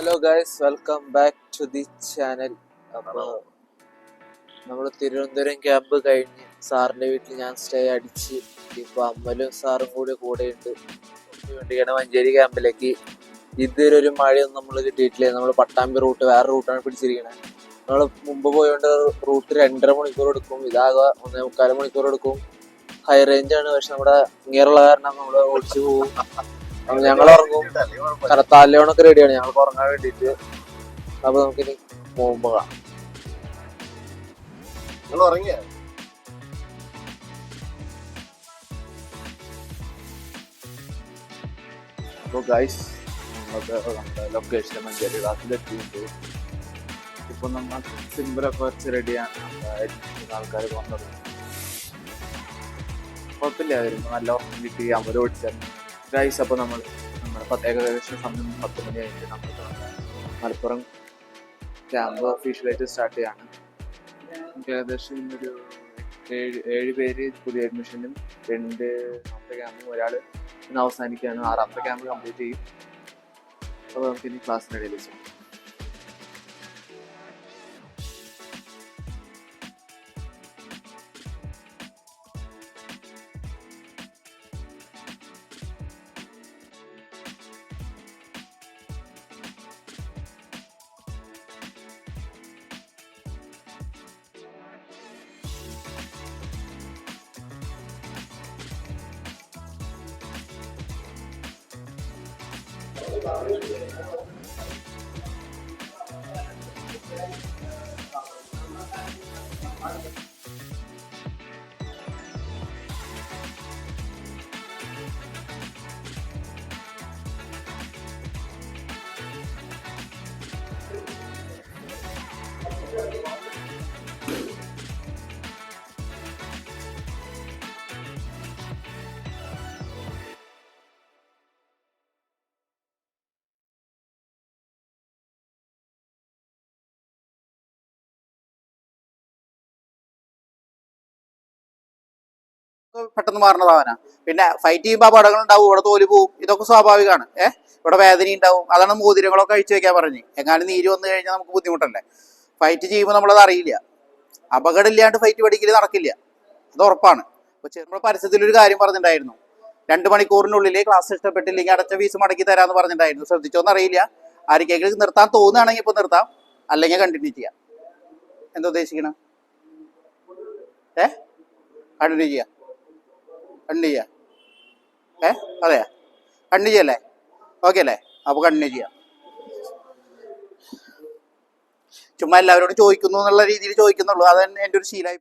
Hello guys welcome back to the channel അപ്പോൾ നമ്മൾ Thiruvananthapuram camp കഴിഞ്ഞ് സാറിന്റെ വീട്ടിൽ ഞാൻ സ്റ്റേ അടിച്ച്. ഇപ്പൊ അമ്മലും സാറും കൂടി കൂടെയുണ്ട്. ഉണ്ട് വേണ്ടിയാണ് മഞ്ചേരി ക്യാമ്പിലേക്ക് ഇതുവരെ ഒരു മഴയൊന്നും നമ്മൾ കിട്ടിയിട്ടില്ല. നമ്മൾ പട്ടാമ്പി റൂട്ട് വേറെ റൂട്ടാണ് പിടിച്ചിരിക്കുന്നത് നമ്മൾ മുമ്പ് പോയോണ്ട് റൂട്ട് രണ്ടര മണിക്കൂർ എടുക്കും. ഇതാകെ ഒന്നേ മുക്കാൽ മണിക്കൂർ എടുക്കും. ഹൈ റേഞ്ച് ആണ്. പക്ഷെ നമ്മുടെ ഇങ്ങനെയുള്ള കാരണം നമ്മൾ ഓടിച്ചു പോകും ഞങ്ങൾ ഉറങ്ങും. കരത്താലോണൊക്കെ റെഡിയാണ് ഞങ്ങൾക്ക് ഉറങ്ങാൻ വേണ്ടിയിട്ട്. അപ്പൊ നമുക്കിനി പോകുമ്പോ കാണാം. നിങ്ങൾ ഉറങ്ങിയ? അപ്പോൾ ഗൈസ് നമുക്ക് നമ്മുടെ ലൊക്കേഷൻ മഞ്ചേരി ക്ലാസ്സിലെത്തിയിട്ടുണ്ട്. ഇപ്പൊ നമ്മൾ സിമ്പിളൊക്കെ വെച്ച് റെഡിയാണ് ആൾക്കാർ വന്നത് കുഴപ്പമില്ല വരുമ്പോ നല്ല ഉറക്കം കിട്ടി. അമല ഓടിച്ചാൽ ഗൈസ് അപ്പോൾ നമ്മൾ നമ്മുടെ പത്ത് ഏകദേശം സമയം പത്ത് മണി കഴിഞ്ഞ് നമ്മൾ മലപ്പുറം ക്യാമ്പ് ഒഫീഷ്യലായിട്ട് സ്റ്റാർട്ട് ചെയ്യാണ്. ഏകദേശം ഇന്നൊരു ഏഴ് ഏഴ് പേര് പുതിയ അഡ്മിഷനും രണ്ട് രണ്ടാമത്തെ ക്യാമ്പും ഒരാൾ ഇന്ന് അവസാനിക്കുകയാണ്. ആറാമത്തെ ക്യാമ്പ് കംപ്ലീറ്റ് ചെയ്യും. അപ്പോൾ നമുക്ക് ഇനി Thank you. പെട്ടെന്ന് മാറുന്ന ഭാവന പിന്നെ ഫൈറ്റ് ചെയ്യുമ്പോൾ അപകടങ്ങൾ ഉണ്ടാവും ഇവിടെ തോൽ പോവും ഇതൊക്കെ സ്വാഭാവികമാണ്. ഏഹ് ഇവിടെ വേദന ഉണ്ടാവും. അതാണ് മോതിരങ്ങളൊക്കെ അഴിച്ചു വെക്കാൻ പറഞ്ഞു. എങ്ങാനും നീര് വന്നു കഴിഞ്ഞാൽ നമുക്ക് ബുദ്ധിമുട്ടല്ലേ? ഫൈറ്റ് ചെയ്യുമ്പോൾ നമ്മളത് അറിയില്ല. അപകടം ഇല്ലാണ്ട് ഫൈറ്റ് പഠിക്കൽ നടക്കില്ല. അത് ഉറപ്പാണ്. നമ്മുടെ പരസ്യത്തിൽ ഒരു കാര്യം പറഞ്ഞിട്ടുണ്ടായിരുന്നു. രണ്ട് മണിക്കൂറിനുള്ളിൽ ക്ലാസ് ഇഷ്ടപ്പെട്ടില്ലെങ്കിൽ അടച്ച ഫീസ് മടക്കി തരാമെന്ന് പറഞ്ഞിട്ടുണ്ടായിരുന്നു. ശ്രദ്ധിച്ചോന്ന് അറിയില്ല. ആർക്കെങ്കിലും നിർത്താൻ തോന്നുകയാണെങ്കിൽ ഇപ്പോൾ നിർത്താം. അല്ലെങ്കിൽ കണ്ടിന്യൂ ചെയ്യാം. എന്താ ഉദ്ദേശിക്കണം? ഏ? കണ്ടിന്യൂ ചെയ്യാം. കണ്ടിന്യൂ ചെയ്യാം. ഏ? അതെയാ കണ്ടിന്യൂ ചെയ്യല്ലേ? ഓക്കെ അല്ലേ? അപ്പോൾ കണ്ടിന്യൂ ചെയ്യാം. ചുമ്മാ എല്ലാവരോടും ചോദിക്കുന്നു എന്നുള്ള രീതിയിൽ ചോദിക്കുന്നുള്ളൂ. അത് തന്നെ എന്റെ ഒരു ശീലമായി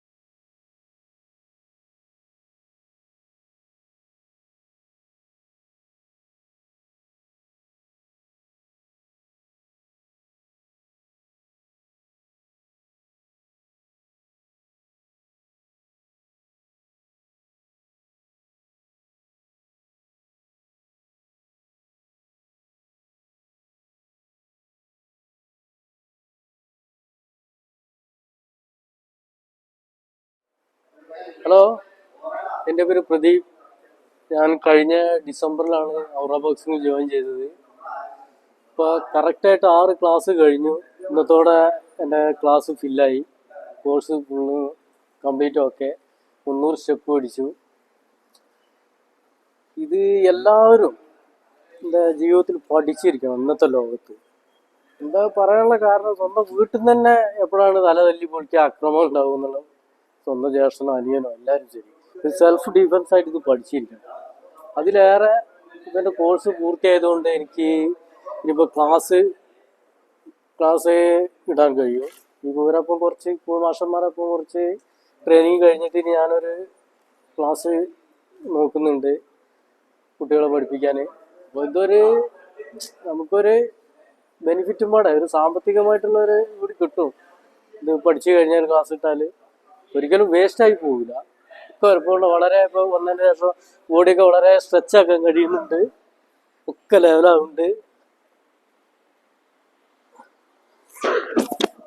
ഹലോ എന്റെ പേര് പ്രദീപ്. ഞാൻ കഴിഞ്ഞ ഡിസംബറിലാണ് ഔറ ബോക്സിംഗ് ജോയിൻ ചെയ്തത്. ഇപ്പോൾ കറക്റ്റായിട്ട് ആറ് ക്ലാസ് കഴിഞ്ഞു. ഇന്നത്തോടെ എന്റെ ക്ലാസ് ഫില്ലായി. കോഴ്സ് ഫുള്ള് കംപ്ലീറ്റ് ഓക്കെ മുന്നൂറ് സ്റ്റെപ്പ് പഠിച്ചു. ഇത് എല്ലാവരും എന്റെ ജീവിതത്തിൽ പഠിച്ചിരിക്കണം ഇന്നത്തെ ലോകത്ത്. എന്താ പറയാനുള്ള കാരണം സ്വന്തം വീട്ടിൽ നിന്ന് തന്നെ എപ്പോഴാണ് തല തല്ലി പൊളിക്കുക അക്രമം ഉണ്ടാവും എന്നുള്ളത്. സ്വന്തം ജ്യേഷ്ഠനോ അനിയനോ എല്ലാവരും ശരി. സെൽഫ് ഡിഫൻസ് ആയിട്ട് ഇത് പഠിച്ചിരിക്കണം. അതിലേറെ ഇവന്റെ കോഴ്സ് പൂർത്തിയായതുകൊണ്ട് എനിക്ക് ഇനിയിപ്പോൾ ക്ലാസ് ക്ലാസ് ഇടാൻ കഴിയും. ഈ ഇവരപ്പം കുറച്ച് മാഷന്മാരപ്പം കുറച്ച് ട്രെയിനിങ് കഴിഞ്ഞിട്ട് ഇനി ഞാനൊരു ക്ലാസ് നോക്കുന്നുണ്ട് കുട്ടികളെ പഠിപ്പിക്കാൻ അപ്പോൾ ഇതൊരു നമുക്കൊരു ബെനിഫിറ്റും പാടെ. ഒരു സാമ്പത്തികമായിട്ടുള്ളൊരു കൂടി കിട്ടും. ഇത് പഠിച്ചു കഴിഞ്ഞാൽ ക്ലാസ് ഇട്ടാൽ ഒരിക്കലും വേസ്റ്റ് ആയി പോവില്ല. ഇപ്പൊ ഇപ്പോൾ വളരെ ഇപ്പോൾ വന്നതിന് ശേഷം ബോഡിയൊക്കെ വളരെ സ്ട്രെച്ച് ആക്കാൻ കഴിയുന്നുണ്ട്. ഒക്കെ ലെവലാവുന്നുണ്ട്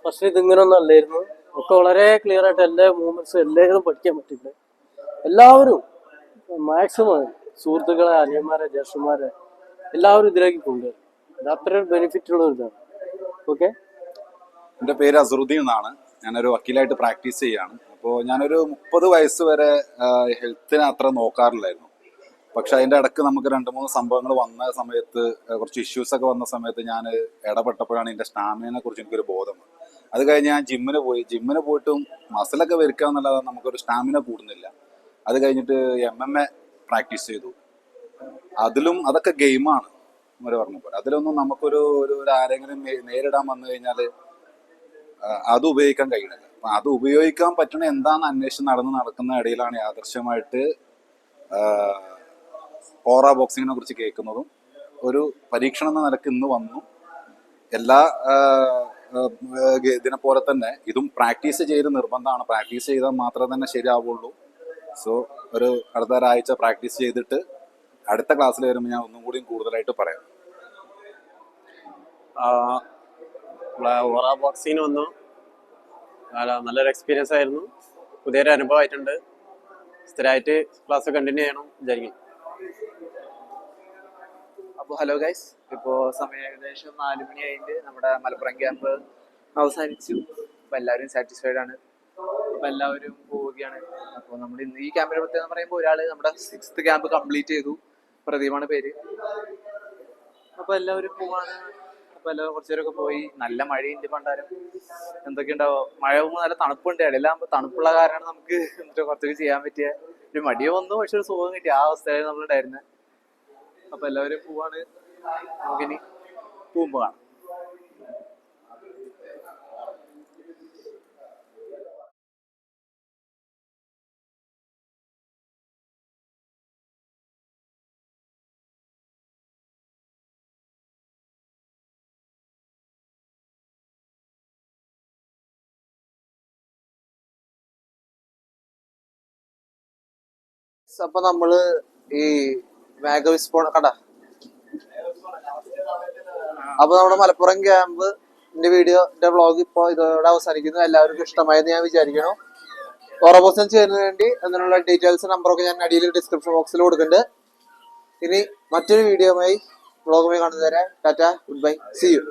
പക്ഷെ ഇതിങ്ങനൊന്നും അല്ലായിരുന്നു. ഒക്കെ വളരെ ക്ലിയർ ആയിട്ട് എല്ലാ മൂവ്മെന്റ്സും എല്ലാവരും പഠിക്കാൻ പറ്റില്ല എല്ലാവരും മാക്സിമം സുഹൃത്തുക്കളെ അനിയന്മാരെ ജ്യേഷ്ഠന്മാരെ എല്ലാവരും ഇതിലേക്ക് കൊണ്ടുവരും. അത്ര അത്ര ബെനിഫിറ്റ് ഉള്ള ഒരു ഇതാണ്. ഓക്കെ എന്റെ പേര് അസറുദ്ദീൻ എന്നാണ്. ഞാനൊരു വക്കീലായിട്ട് പ്രാക്ടീസ് ചെയ്യാണ് അപ്പോൾ ഞാനൊരു മുപ്പത് വയസ്സ് വരെ ഹെൽത്തിനെ അത്ര നോക്കാറില്ലായിരുന്നു. പക്ഷെ അതിന്റെ ഇടയ്ക്ക് നമുക്ക് രണ്ട് മൂന്ന് സംഭവങ്ങൾ വന്ന സമയത്ത് കുറച്ച് ഇഷ്യൂസ് ഒക്കെ വന്ന സമയത്ത് ഞാൻ ഇടപെട്ടപ്പോഴാണ് എന്റെ സ്റ്റാമിനെ കുറിച്ച് എനിക്കൊരു ബോധം. അത് കഴിഞ്ഞ് ഞാൻ ജിമ്മിന് പോയി. ജിമ്മിന് പോയിട്ടും മസിലൊക്കെ വരിക്കുക എന്നല്ലാതെ നമുക്കൊരു സ്റ്റാമിന കൂടുന്നില്ല. അത് കഴിഞ്ഞിട്ട് എം എം എ പ്രാക്ടീസ് ചെയ്തു. അതിലും അതൊക്കെ ഗെയിമാണ് അവർ പറഞ്ഞപ്പോൾ അതിലൊന്നും നമുക്കൊരു ഒരു ആരെങ്കിലും നേരിടാൻ വന്നു കഴിഞ്ഞാൽ അത് ഉപയോഗിക്കാൻ കഴിയണില്ല. അത് ഉപയോഗിക്കാൻ പറ്റണ എന്താന്ന് അന്വേഷണം നടന്ന് നടക്കുന്ന ഇടയിലാണ് ആദർശമായിട്ട് ഓറ ബോക്സിങ്ങിനെ കുറിച്ച് കേൾക്കുന്നതും. ഒരു പരീക്ഷണം എന്ന നിലയ്ക്ക് ഇന്ന് വന്നു. എല്ലാ ഇതിനെ പോലെ തന്നെ ഇതും പ്രാക്ടീസ് ചെയ്ത് നിർബന്ധമാണ്. പ്രാക്ടീസ് ചെയ്താൽ മാത്രമേ തന്നെ ശരിയാവുള്ളൂ. സോ ഒരു അടുത്ത ഒരാഴ്ച പ്രാക്ടീസ് ചെയ്തിട്ട് അടുത്ത ക്ലാസ്സിൽ വരുമ്പോൾ ഞാൻ ഒന്നും കൂടിയും കൂടുതലായിട്ട് പറയാം. ഓറ ബോക്സിങ്ങിന് വന്നു. നല്ലൊരു എക്സ്പീരിയൻസ് ആയിരുന്നു. പുതിയൊരു അനുഭവമായിട്ടുണ്ട് സ്ഥിരമായിട്ട് ക്ലാസ് കണ്ടിന്യൂ ചെയ്യണം വിചാരിക്കും അപ്പോൾ ഹലോ ഗൈസ് ഇപ്പോൾ സമയം ഏകദേശം നാല് മണി ആയിട്ട് നമ്മുടെ മലപ്പുറം ക്യാമ്പ് അവസാനിച്ചു. അപ്പോൾ എല്ലാവരും സാറ്റിസ്ഫൈഡ് ആണ്. അപ്പോൾ എല്ലാവരും പോവുകയാണ്. അപ്പോൾ നമ്മൾ ഇന്ന് ഈ ക്യാമ്പിനെ പ്രത്യേകം പറയുമ്പോൾ ഒരാൾ നമ്മുടെ സിക്സ്ത് ക്യാമ്പ് കംപ്ലീറ്റ് ചെയ്തു. പ്രദീപാണ് പേര്. അപ്പോൾ എല്ലാവരും പോവാണ്. എല്ലാവരും കുറച്ച് പേരൊക്കെ പോയി. നല്ല മഴയുണ്ട് പണ്ടാരം എന്തൊക്കെ ഉണ്ടാവും? മഴ പോകുമ്പോൾ നല്ല തണുപ്പുണ്ട്. ഇടയിലാകുമ്പോൾ തണുപ്പുള്ള കാരണം നമുക്ക് എന്നിട്ട് കുറച്ചൊക്കെ ചെയ്യാൻ പറ്റിയ. ഒരു മടിയോ വന്നു പക്ഷെ ഒരു സുഖം കിട്ടി ആ അവസ്ഥയിൽ നമ്മളുണ്ടായിരുന്നത് അപ്പൊ എല്ലാവരും പോവാണ്. നമുക്കിനി പോകുമ്പോ കാണാം. അപ്പൊ നമ്മൾ ഈ മാഗവിസ്പോൺ കട അപ്പൊ നമ്മുടെ മലപ്പുറം ക്യാമ്പ് എന്റെ വീഡിയോ എന്റെ വ്ളോഗ് ഇപ്പൊ ഇതോടെ അവസാനിക്കുന്നു. എല്ലാവർക്കും ഇഷ്ടമായെന്ന് ഞാൻ വിചാരിക്കുന്നു. ഓറോബോസിന് ചേരുന്നതിന് വേണ്ടി അതിനുള്ള ഡീറ്റെയിൽസ് നമ്പറൊക്കെ ഞാൻ അടിയിൽ ഡിസ്ക്രിപ്ഷൻ ബോക്സിൽ കൊടുക്കുന്നുണ്ട്. ഇനി മറ്റൊരു വീഡിയോയുമായി വ്ളോഗുമായി കാണുന്നതുവരെ tata good bye see you